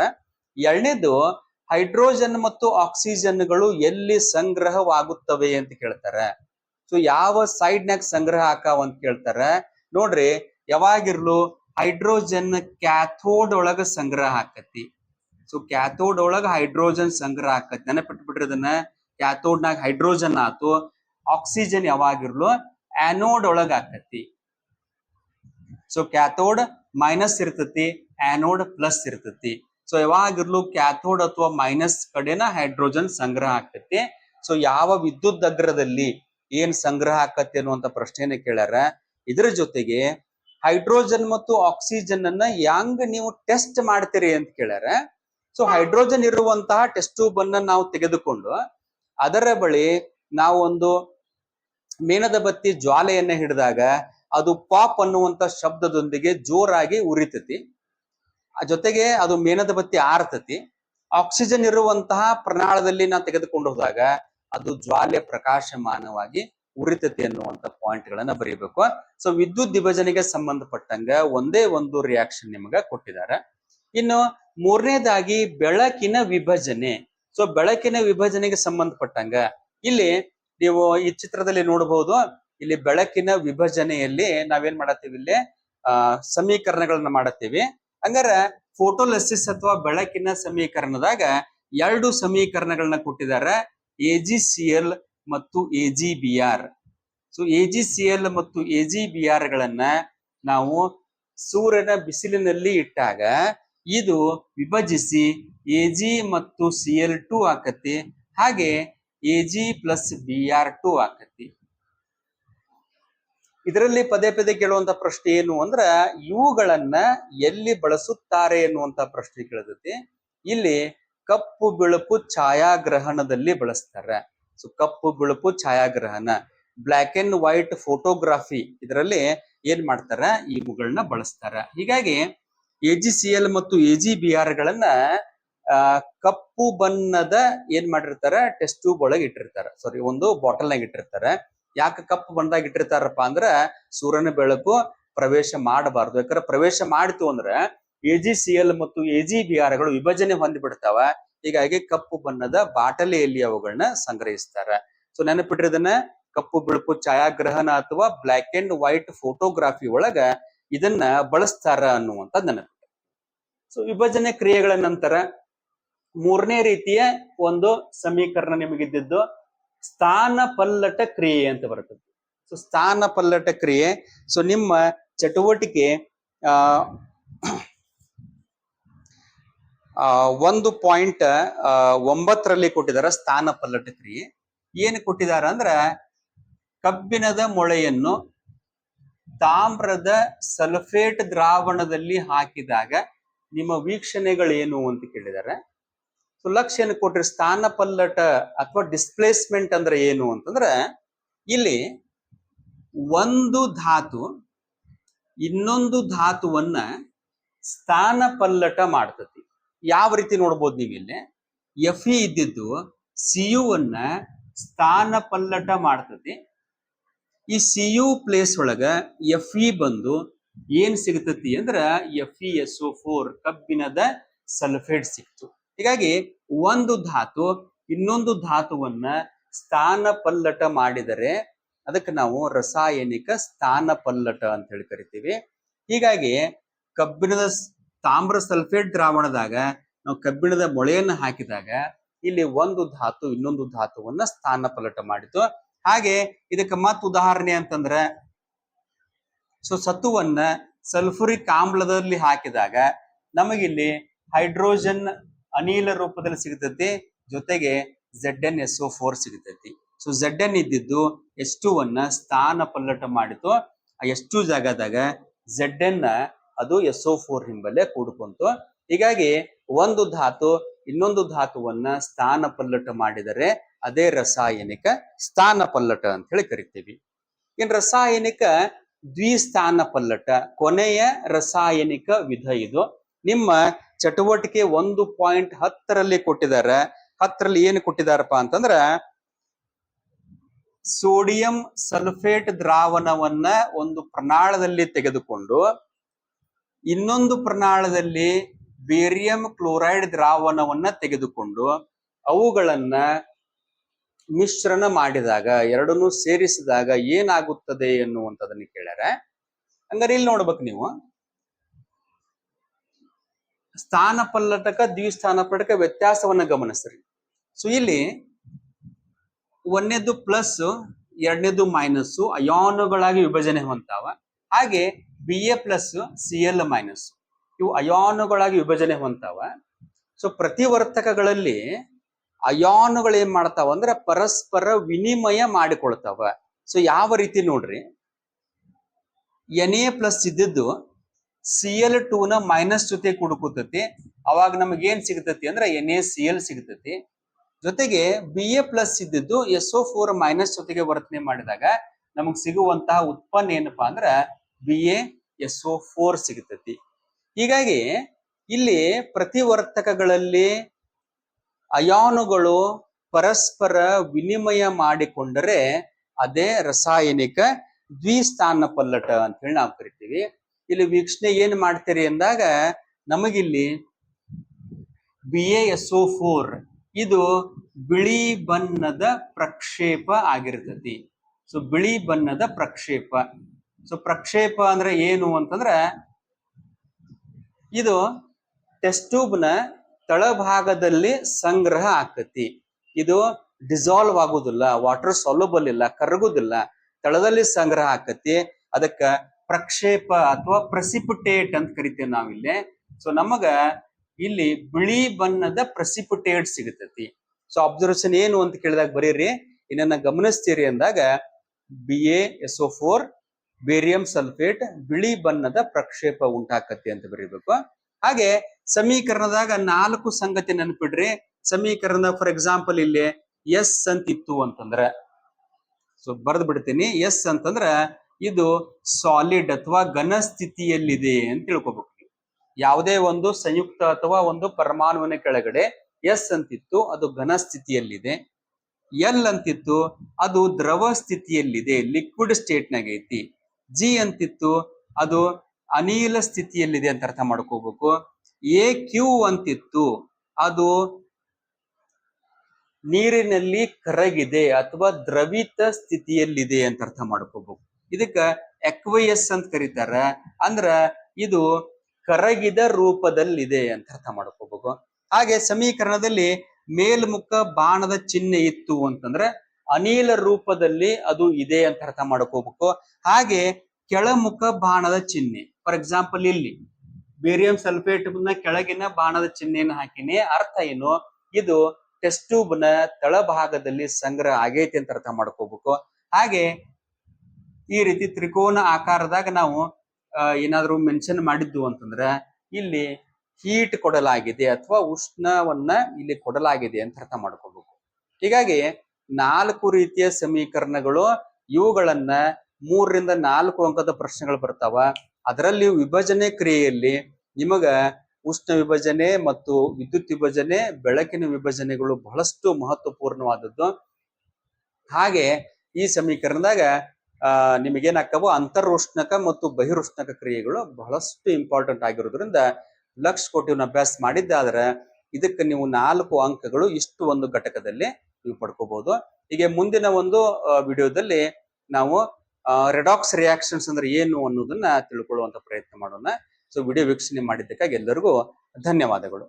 ಎರಡನೇದು ಹೈಡ್ರೋಜನ್ ಮತ್ತು ಆಕ್ಸಿಜನ್ಗಳು ಎಲ್ಲಿ ಸಂಗ್ರಹವಾಗುತ್ತವೆ ಅಂತ ಕೇಳ್ತಾರೆ. ಸೊ ಯಾವ ಸೈಡ್ನಾಗ ಸಂಗ್ರಹ ಆಕಾವ ಅಂತ ಕೇಳ್ತಾರ. ನೋಡ್ರಿ, ಯಾವಾಗಿರ್ಲು ಹೈಡ್ರೋಜನ್ ಕ್ಯಾಥೋಡ್ ಒಳಗ ಸಂಗ್ರಹ ಆಕತಿ. ಸೊ ಕ್ಯಾಥೋಡ್ ಒಳಗ ಹೈಡ್ರೋಜನ್ ಸಂಗ್ರಹ ಆಕತಿ. ನೆನಪಿಟ್ಬಿಟ್ರಿ ಅದನ್ನ ಕ್ಯಾಥೋಡ್ನಾಗ ಹೈಡ್ರೋಜನ್ ಆತು. ಆಕ್ಸಿಜನ್ ಯಾವಾಗಿರ್ಲು ಆನೋಡ್ ಒಳಗ ಆಕತಿ. ಸೊ ಕ್ಯಾಥೋಡ್ ಮೈನಸ್ ಇರ್ತತಿ ಆನೋಡ್ ಪ್ಲಸ್ ಇರ್ತತಿ. ಸೊ ಯಾವಾಗಿರ್ಲು ಕ್ಯಾಥೋಡ್ ಅಥವಾ ಮೈನಸ್ ಕಡೆನ ಹೈಡ್ರೋಜನ್ ಸಂಗ್ರಹ ಆಗ್ತತಿ. ಸೊ ಯಾವ ವಿದ್ಯುತ್ ಅಗ್ರದಲ್ಲಿ ಏನ್ ಸಂಗ್ರಹ ಆಕತಿ ಅನ್ನುವಂತ ಪ್ರಶ್ನೆಯನ್ನ ಕೇಳ್ಯಾರ. ಇದರ ಜೊತೆಗೆ ಹೈಡ್ರೋಜನ್ ಮತ್ತು ಆಕ್ಸಿಜನ್ ಅನ್ನ ಹೆಂಗ್ ನೀವು ಟೆಸ್ಟ್ ಮಾಡ್ತೀರಿ ಅಂತ ಕೇಳ್ಯಾರ. ಸೊ ಹೈಡ್ರೋಜನ್ ಇರುವಂತಹ ಟೆಸ್ಟ್ ಟ್ಯೂಬ್ ಅನ್ನ ನಾವು ತೆಗೆದುಕೊಂಡು ಅದರ ಬಳಿ ನಾವು ಒಂದು ಮೇಣದ ಬತ್ತಿ ಜ್ವಾಲೆಯನ್ನ ಹಿಡಿದಾಗ ಅದು ಪಾಪ್ ಅನ್ನುವಂತ ಶಬ್ದದೊಂದಿಗೆ ಜೋರಾಗಿ ಉರಿತತಿ. ಜೊತೆಗೆ ಅದು ಮೇಣದ ಬತ್ತಿ ಆರ್ತತಿ. ಆಕ್ಸಿಜನ್ ಇರುವಂತಹ ಪ್ರಣಾಳದಲ್ಲಿ ನಾ ತೆಗೆದುಕೊಂಡು ಹೋದಾಗ ಅದು ಜ್ವಾಲೆ ಪ್ರಕಾಶಮಾನವಾಗಿ ಉರಿತತಿ ಅನ್ನುವಂತ ಪಾಯಿಂಟ್ ಗಳನ್ನ ಬರೀಬೇಕು. ಸೊ ವಿದ್ಯುತ್ ವಿಭಜನೆಗೆ ಸಂಬಂಧಪಟ್ಟಂಗ ಒಂದೇ ಒಂದು ರಿಯಾಕ್ಷನ್ ನಿಮಗ ಕೊಟ್ಟಿದ್ದಾರೆ. ಇನ್ನು ಮೂರನೇದಾಗಿ ಬೆಳಕಿನ ವಿಭಜನೆ. ಸೊ ಬೆಳಕಿನ ವಿಭಜನೆಗೆ ಸಂಬಂಧಪಟ್ಟಂಗ ಇಲ್ಲಿ ನೀವು ಈ ಚಿತ್ರದಲ್ಲಿ ನೋಡಬಹುದು ಇಲ್ಲಿ ಬೆಳಕಿನ ವಿಭಜನೆಯಲ್ಲಿ ನಾವೇನ್ ಮಾಡತ್ತೀವಿ ಇಲ್ಲಿ, ಆ, ಸಮೀಕರಣಗಳನ್ನ ಮಾಡತ್ತೀವಿ. ಹಂಗಾರ ಫೋಟೋಲೆಸಿಸ್ ಅಥವಾ ಬೆಳಕಿನ ಸಮೀಕರಣದಾಗ ಎರಡು ಸಮೀಕರಣಗಳನ್ನ ಕೊಟ್ಟಿದ್ದಾರೆ. ಎ ಜಿ ಸಿ ಎಲ್ ಮತ್ತು A G B R so A G C L ಮತ್ತು ಎ ಜಿ ಬಿ ಆರ್ ಗಳನ್ನ ನಾವು ಸೂರ್ಯನ ಬಿಸಿಲಿನಲ್ಲಿ ಇಟ್ಟಾಗ ಇದು ವಿಭಜಿಸಿ ಎ ಜಿ ಮತ್ತು ಸಿ ಎಲ್ ಟು ಆಕತಿ, ಹಾಗೆ A G plus B R two ಆಕತಿ. ಇದರಲ್ಲಿ ಪದೇ ಪದೇ ಕೇಳುವಂತ ಪ್ರಶ್ನೆ ಏನು ಅಂದ್ರ, ಇವುಗಳನ್ನ ಎಲ್ಲಿ ಬಳಸುತ್ತಾರೆ ಎನ್ನುವಂತ ಪ್ರಶ್ನೆ ಕೇಳತೈತಿ. ಇಲ್ಲಿ ಕಪ್ಪು ಬಿಳುಪು ಛಾಯಾಗ್ರಹಣದಲ್ಲಿ ಬಳಸ್ತಾರೆ. ಸೊ ಕಪ್ಪು ಬಿಳುಪು ಛಾಯಾಗ್ರಹಣ ಬ್ಲ್ಯಾಕ್ ಅಂಡ್ ವೈಟ್ ಫೋಟೋಗ್ರಾಫಿ ಇದರಲ್ಲಿ ಏನ್ ಮಾಡ್ತಾರ? ಇವುಗಳನ್ನ ಬಳಸ್ತಾರ. ಹೀಗಾಗಿ ಎ ಜಿ ಸಿ ಎಲ್ ಮತ್ತು ಎ ಜಿ ಬಿ ಆರ್ ಗಳನ್ನ ಕಪ್ಪು ಬಣ್ಣದ ಏನ್ ಮಾಡಿರ್ತಾರ? ಟೆಸ್ಟ್ ಟ್ಯೂಬ್ ಒಳಗೆ ಇಟ್ಟಿರ್ತಾರ. ಸಾರಿ ಒಂದು ಬಾಟಲ್ ನಾಗ ಇಟ್ಟಿರ್ತಾರೆ. ಯಾಕೆ ಕಪ್ಪು ಬಣ್ಣದಾಗ ಇಟ್ಟಿರ್ತಾರಪ್ಪ ಅಂದ್ರ ಸೂರ್ಯನ ಬೆಳಕು ಪ್ರವೇಶ ಮಾಡಬಾರ್ದು. ಯಾಕಂದ್ರೆ ಪ್ರವೇಶ ಮಾಡಿತು ಅಂದ್ರೆ ಎ ಜಿ ಸಿ ಎಲ್ ಮತ್ತು ಎ ಜಿ ಬಿ ಆರ್ಗಳು ವಿಭಜನೆ ಹೊಂದಿಬಿಡ್ತಾವ. ಹೀಗಾಗಿ ಕಪ್ಪು ಬಣ್ಣದ ಬಾಟಲಿಯಲ್ಲಿ ಅವುಗಳನ್ನ ಸಂಗ್ರಹಿಸ್ತಾರ. ಸೊ ನೆನಪಿಟ್ಟಿರೋದನ್ನ ಕಪ್ಪು ಬಿಳುಪು ಛಾಯಾಗ್ರಹಣ ಅಥವಾ ಬ್ಲಾಕ್ ಅಂಡ್ ವೈಟ್ ಫೋಟೋಗ್ರಾಫಿ ಒಳಗ ಇದನ್ನ ಬಳಸ್ತಾರ ಅನ್ನುವಂತ ನೆನಪು. ಸೊ ವಿಭಜನೆ ಕ್ರಿಯೆಗಳ ನಂತರ ಮೂರನೇ ರೀತಿಯ ಒಂದು ಸಮೀಕರಣ ನಿಮಗಿದ್ದಿದ್ದು ಸ್ಥಾನ ಪಲ್ಲಟ ಕ್ರಿಯೆ ಅಂತ ಬರ್ತದೆ ಸೊ ಸ್ಥಾನ ಪಲ್ಲಟ ಕ್ರಿಯೆ ಸೊ ನಿಮ್ಮ ಚಟುವಟಿಕೆ ಒಂದು ಪಾಯಿಂಟ್ ಒಂಬತ್ತರಲ್ಲಿ ಕೊಟ್ಟಿದ್ದಾರೆ ಸ್ಥಾನ ಪಲ್ಲಟ ಕ್ರಿಯೆ. ಏನು ಕೊಟ್ಟಿದ್ದಾರೆ ಅಂದ್ರ, ಕಬ್ಬಿಣದ ಮೊಳೆಯನ್ನು ತಾಮ್ರದ ಸಲ್ಫೇಟ್ ದ್ರಾವಣದಲ್ಲಿ ಹಾಕಿದಾಗ ನಿಮ್ಮ ವೀಕ್ಷಣೆಗಳೇನು ಅಂತ ಕೇಳಿದ್ದಾರೆ. ಸೊ ಕೊಟ್ಟರೆ ಸ್ಥಾನ ಪಲ್ಲಟ ಅಥವಾ ಡಿಸ್ಪ್ಲೇಸ್ಮೆಂಟ್ ಅಂದ್ರೆ ಏನು ಅಂತಂದ್ರೆ ಇಲ್ಲಿ ಒಂದು ಧಾತು, ಇನ್ನೊಂದು ಧಾತುವನ್ನ ಸ್ಥಾನ ಪಲ್ಲಟ ಮಾಡ್ತತಿ. ಯಾವ ರೀತಿ ನೋಡ್ಬೋದು ನೀವು ಇಲ್ಲಿ? ಎಫ್ ಇ ಇದ್ದಿದ್ದು ಸಿ ಯು ಅನ್ನ ಸ್ಥಾನ ಪಲ್ಲಟ ಮಾಡ್ತತಿ. ಈ ಸಿ ಯು ಪ್ಲೇಸ್ ಒಳಗ ಎಫ್ ಇ ಬಂದು ಏನ್ ಸಿಗ್ತತಿ ಅಂದ್ರ F E S O four ಕಬ್ಬಿಣದ ಸಲ್ಫೇಟ್ ಸಿಕ್ತು ಹೀಗಾಗಿ ಒಂದು ಧಾತು ಇನ್ನೊಂದು ಧಾತುವನ್ನ ಸ್ಥಾನ ಪಲ್ಲಟ ಮಾಡಿದರೆ ಅದಕ್ಕೆ ನಾವು ರಾಸಾಯನಿಕ ಸ್ಥಾನ ಪಲ್ಲಟ ಅಂತ ಹೇಳಿ ಕರಿತೀವಿ. ಹೀಗಾಗಿ ಕಬ್ಬಿಣದ ತಾಮ್ರ ಸಲ್ಫೇಟ್ ದ್ರಾವಣದಾಗ ನಾವು ಕಬ್ಬಿಣದ ಮೊಳೆಯನ್ನು ಹಾಕಿದಾಗ ಇಲ್ಲಿ ಒಂದು ಧಾತು ಇನ್ನೊಂದು ಧಾತುವನ್ನ ಸ್ಥಾನ ಪಲ್ಲಟ ಮಾಡಿತು. ಹಾಗೆ ಇದಕ್ಕೆ ಮತ್ ಉದಾಹರಣೆ ಅಂತಂದ್ರೆ, ಸೊ ಸತುವನ್ನ ಸಲ್ಫುರಿಕ್ ಆಮ್ಲದಲ್ಲಿ ಹಾಕಿದಾಗ ನಮಗಿಲ್ಲಿ ಹೈಡ್ರೋಜನ್ ಅನಿಲ ರೂಪದಲ್ಲಿ ಸಿಗತೈತಿ ಜೊತೆಗೆ Z N S O four ಸಿಗತೈತಿ ಸೊ ಝೆಡ್ ಎನ್ ಇದ್ದಿದ್ದು ಎಸ್ ಟು ಅನ್ನ ಸ್ಥಾನ ಪಲ್ಲಟ ಮಾಡಿತು. ಆ ಎಸ್ ಟು ಜಾಗದಾಗ ಝೆಡ್ ಎನ್ ಅದು ಎಸ್ ಒ ಫೋರ್ ಹಿಂಬಲ್ಲೇ ಕೂಡ್ಕೊಂತು. ಹೀಗಾಗಿ ಒಂದು ಧಾತು, ಇನ್ನೊಂದು ಧಾತುವನ್ನ ಸ್ಥಾನ ಪಲ್ಲಟ ಮಾಡಿದರೆ ಅದೇ ರಾಸಾಯನಿಕ ಸ್ಥಾನ ಪಲ್ಲಟ ಅಂತ ಹೇಳಿ ಕರಿತೀವಿ. ಇನ್ ರಾಸಾಯನಿಕ ದ್ವಿಸ್ಥಾನ ಪಲ್ಲಟ, ಕೊನೆಯ ರಾಸಾಯನಿಕ ವಿಧ ಇದು. ನಿಮ್ಮ ಚಟುವಟಿಕೆ ಒಂದು ಪಾಯಿಂಟ್ ಹತ್ತರಲ್ಲಿ ಕೊಟ್ಟಿದ್ದಾರೆ. ಹತ್ತರಲ್ಲಿ ಏನು ಕೊಟ್ಟಿದಾರಪ್ಪ ಅಂತಂದ್ರ ಸೋಡಿಯಂ ಸಲ್ಫೇಟ್ ದ್ರಾವಣವನ್ನ ಒಂದು ಪ್ರಣಾಳದಲ್ಲಿ ತೆಗೆದುಕೊಂಡು ಇನ್ನೊಂದು ಪ್ರಣಾಳದಲ್ಲಿ ಬೇರಿಯಂ ಕ್ಲೋರೈಡ್ ದ್ರಾವಣವನ್ನ ತೆಗೆದುಕೊಂಡು ಅವುಗಳನ್ನ ಮಿಶ್ರಣ ಮಾಡಿದಾಗ, ಎರಡನ್ನೂ ಸೇರಿಸಿದಾಗ ಏನಾಗುತ್ತದೆ ಎನ್ನುವಂಥದ್ದನ್ನ ಕೇಳ್ಯಾರ. ಹಂಗಾರೆ ಇಲ್ಲಿ ನೋಡ್ಬೇಕು ನೀವು. ಸ್ಥಾನ ಪಲ್ಲಟಕ, ದ್ವಿಸ್ಥಾನ ಪಲ್ಲಟಕ ವ್ಯತ್ಯಾಸವನ್ನ ಗಮನಿಸ್ರಿ. ಸೊ ಇಲ್ಲಿ ಒಂದನೇದು ಪ್ಲಸ್ ಎರಡನೇದು ಮೈನಸ್ ಅಯಾನುಗಳಾಗಿ ವಿಭಜನೆ ಹೊಂತಾವ ಹಾಗೆ B A plus C L minus ಇವು ಅಯಾನುಗಳಾಗಿ ವಿಭಜನೆ ಹೊಂತಾವ ಸೊ ಪ್ರತಿವರ್ತಕಗಳಲ್ಲಿ ಅಯಾನುಗಳು ಏನ್ ಮಾಡ್ತಾವ ಅಂದ್ರೆ ಪರಸ್ಪರ ವಿನಿಮಯ ಮಾಡಿಕೊಳ್ತಾವ. ಸೊ ಯಾವ ರೀತಿ ನೋಡ್ರಿ? ಎನ್ ಎ ಪ್ಲಸ್ ಇದ್ದಿದ್ದು ಸಿ ಎಲ್ ಟೂ ನ ಮೈನಸ್ ಜೊತೆ ಕುಡುಕುತತಿ. ಅವಾಗ ನಮಗೆ ಏನ್ ಸಿಗ್ತತಿ ಅಂದ್ರೆ ಎನ್ ಎ ಸಿ ಎಲ್ ಸಿಗ್ತತಿ. ಜೊತೆಗೆ ಬಿ ಎ ಪ್ಲಸ್ ಇದ್ದಿದ್ದು ಎಸ್ ಒ ಫೋರ್ ಮೈನಸ್ ಜೊತೆಗೆ ವರ್ತನೆ ಮಾಡಿದಾಗ ನಮಗ್ ಸಿಗುವಂತಹ ಉತ್ಪನ್ನ ಏನಪ್ಪಾ ಅಂದ್ರ B A S O four ಸಿಗ್ತತಿ. ಹೀಗಾಗಿ ಇಲ್ಲಿ ಪ್ರತಿವರ್ತಕಗಳಲ್ಲಿ ಅಯಾನುಗಳು ಪರಸ್ಪರ ವಿನಿಮಯ ಮಾಡಿಕೊಂಡರೆ ಅದೇ ರಾಸಾಯನಿಕ ದ್ವಿಸ್ಥಾನ ಪಲ್ಲಟ ಅಂತ ಹೇಳಿ ನಾವು ಕರಿತೀವಿ. ಇಲ್ಲಿ ವೀಕ್ಷಣೆ ಏನ್ ಮಾಡ್ತೀರಿ ಅಂದಾಗ ನಮಗಿಲ್ಲಿ ಬಿ ಎಸ್ ಒ ಫೋರ್ ಇದು ಬಿಳಿ ಬಣ್ಣದ ಪ್ರಕ್ಷೇಪ ಆಗಿರ್ತತಿ. ಸೊ ಬಿಳಿ ಬಣ್ಣದ ಪ್ರಕ್ಷೇಪ. ಸೊ ಪ್ರಕ್ಷೇಪ ಅಂದ್ರೆ ಏನು ಅಂತಂದ್ರ ಇದು ಟೆಸ್ಟ್ ಟ್ಯೂಬ್ನ ತಳಭಾಗದಲ್ಲಿ ಸಂಗ್ರಹ ಆಕತಿ ಇದು ಡಿಸಾಲ್ವ್ ಆಗುದಿಲ್ಲ ವಾಟರ್ ಸಾಲ್ಯೂಬಲ್ ಇಲ್ಲ, ಕರಗುದಿಲ್ಲ, ತಳದಲ್ಲಿ ಸಂಗ್ರಹ ಆಕತಿ ಅದಕ್ಕ ಪ್ರಕ್ಷೇಪ ಅಥವಾ ಪ್ರೆಸಿಪಿಟೇಟ್ ಅಂತ ಕರಿತೇವೆ ನಾವಿಲ್ಲಿ. ಸೊ ನಮಗ ಇಲ್ಲಿ ಬಿಳಿ ಬಣ್ಣದ ಪ್ರೆಸಿಪಿಟೇಟ್ ಸಿಗತೈತಿ ಸೊ ಅಬ್ಸರ್ವೇಷನ್ ಏನು ಅಂತ ಕೇಳಿದಾಗ ಬರೀರಿ. ಇನ್ನನ್ನ ಗಮನಿಸ್ತೀರಿ ಅಂದಾಗ B S four barium sulphate ಬಿಳಿ ಬಣ್ಣದ ಪ್ರಕ್ಷೇಪ ಉಂಟಾಕತಿ ಅಂತ ಬರೀಬೇಕು. ಹಾಗೆ ಸಮೀಕರಣದಾಗ ನಾಲ್ಕು ಸಂಗತಿ ನೆನಪಿಡ್ರಿ. ಸಮೀಕರಣ ಫಾರ್ ಎಕ್ಸಾಂಪಲ್ ಇಲ್ಲಿ ಎಸ್ ಅಂತ ಇತ್ತು ಅಂತಂದ್ರ. ಸೊ ಬರೆದು ಬಿಡ್ತೀನಿ. ಎಸ್ ಅಂತಂದ್ರ ಇದು ಸಾಲಿಡ್ ಅಥವಾ ಘನ ಸ್ಥಿತಿಯಲ್ಲಿದೆ ಅಂತ ತಿಳ್ಕೊಬೇಕು. ಯಾವುದೇ ಒಂದು ಸಂಯುಕ್ತ ಅಥವಾ ಒಂದು ಪರಮಾಣುವಿನ ಕೆಳಗಡೆ ಎಸ್ ಅಂತಿತ್ತು, ಅದು ಘನ ಸ್ಥಿತಿಯಲ್ಲಿದೆ. ಎಲ್ ಅಂತಿತ್ತು, ಅದು ದ್ರವ ಸ್ಥಿತಿಯಲ್ಲಿದೆ ಲಿಕ್ವಿಡ್ ಸ್ಟೇಟ್ನಾಗ ಐತಿ. ಜಿ ಅಂತಿತ್ತು, ಅದು ಅನಿಲ ಸ್ಥಿತಿಯಲ್ಲಿದೆ ಅಂತ ಅರ್ಥ ಮಾಡ್ಕೋಬೇಕು. ಎ ಕ್ಯೂ ಅಂತಿತ್ತು, ಅದು ನೀರಿನಲ್ಲಿ ಕರಗಿದೆ ಅಥವಾ ದ್ರವಿತ ಸ್ಥಿತಿಯಲ್ಲಿದೆ ಅಂತ ಅರ್ಥ ಮಾಡ್ಕೋಬೇಕು. ಇದಕ್ಕ ಎಕ್ವಯಸ್ ಅಂತ ಕರೀತಾರ. ಅಂದ್ರ ಇದು ಕರಗಿದ ರೂಪದಲ್ಲಿದೆ ಅಂತ ಅರ್ಥ ಮಾಡ್ಕೋಬೇಕು. ಹಾಗೆ ಸಮೀಕರಣದಲ್ಲಿ ಮೇಲ್ಮುಖ ಬಾಣದ ಚಿಹ್ನೆ ಇತ್ತು ಅಂತಂದ್ರೆ ಅನಿಲ ರೂಪದಲ್ಲಿ ಅದು ಇದೆ ಅಂತ ಅರ್ಥ ಮಾಡ್ಕೋಬೇಕು. ಹಾಗೆ ಕೆಳಮುಖ ಬಾಣದ ಚಿಹ್ನೆ ಫಾರ್ ಎಕ್ಸಾಂಪಲ್ ಇಲ್ಲಿ ಬೇರಿಯಂ ಸಲ್ಫೇಟ್ನ ಕೆಳಗಿನ ಬಾಣದ ಚಿಹ್ನೆಯನ್ನು ಹಾಕಿನಿ. ಅರ್ಥ ಏನು? ಇದು ಟೆಸ್ಟ್ ಟ್ಯೂಬ್ನ ತಳಭಾಗದಲ್ಲಿ ಸಂಗ್ರಹ ಆಗೈತಿ ಅಂತ ಅರ್ಥ ಮಾಡ್ಕೋಬೇಕು. ಹಾಗೆ ಈ ರೀತಿ ತ್ರಿಕೋನ ಆಕಾರದಾಗ ನಾವು ಏನಾದರೂ ಮೆನ್ಷನ್ ಮಾಡಿದ್ದು ಅಂತಂದ್ರೆ, ಇಲ್ಲಿ ಹೀಟ್ ಕೊಡಲಾಗಿದೆ ಅಥವಾ ಉಷ್ಣವನ್ನ ಇಲ್ಲಿ ಕೊಡಲಾಗಿದೆ ಅಂತ ಅರ್ಥ ಮಾಡ್ಕೋಬೇಕು. ಹೀಗಾಗಿ ನಾಲ್ಕು ರೀತಿಯ ಸಮೀಕರಣಗಳು, ಇವುಗಳನ್ನ ಮೂರರಿಂದ ನಾಲ್ಕು ಅಂಕದ ಪ್ರಶ್ನೆಗಳು ಬರ್ತಾವ. ಅದರಲ್ಲಿ ವಿಭಜನೆ ಕ್ರಿಯೆಯಲ್ಲಿ ನಿಮಗ ಉಷ್ಣ ವಿಭಜನೆ ಮತ್ತು ವಿದ್ಯುತ್ ವಿಭಜನೆ, ಬೆಳಕಿನ ವಿಭಜನೆಗಳು ಬಹಳಷ್ಟು ಮಹತ್ವಪೂರ್ಣವಾದದ್ದು. ಹಾಗೆ ಈ ಸಮೀಕರಣದಾಗ ಆ ನಿಮಗೇನಾಕ್ಕವು ಅಂತರುಷ್ಣಕ ಮತ್ತು ಬಹಿರುಷ್ಣಕ ಕ್ರಿಯೆಗಳು ಬಹಳಷ್ಟು ಇಂಪಾರ್ಟೆಂಟ್ ಆಗಿರೋದ್ರಿಂದ ಲಕ್ಷ ಕೊಟ್ಟು ಅಭ್ಯಾಸ ಮಾಡಿದ್ದಾದ್ರೆ ಇದಕ್ಕೆ ನೀವು ನಾಲ್ಕು ಅಂಕಗಳು ಇಷ್ಟು ಒಂದು ಘಟಕದಲ್ಲಿ ನೀವು ಪಡ್ಕೋಬಹುದು ಹೀಗೆ ಮುಂದಿನ ಒಂದು ವಿಡಿಯೋದಲ್ಲಿ ನಾವು ರೆಡಾಕ್ಸ್ ರಿಯಾಕ್ಷನ್ಸ್ ಅಂದ್ರೆ ಏನು ಅನ್ನೋದನ್ನ ತಿಳ್ಕೊಳ್ಳುವಂತ ಪ್ರಯತ್ನ ಮಾಡೋಣ. ಸೊ ವಿಡಿಯೋ ವೀಕ್ಷಣೆ ಮಾಡಿದ್ದಕ್ಕಾಗಿ ಎಲ್ಲರಿಗೂ ಧನ್ಯವಾದಗಳು.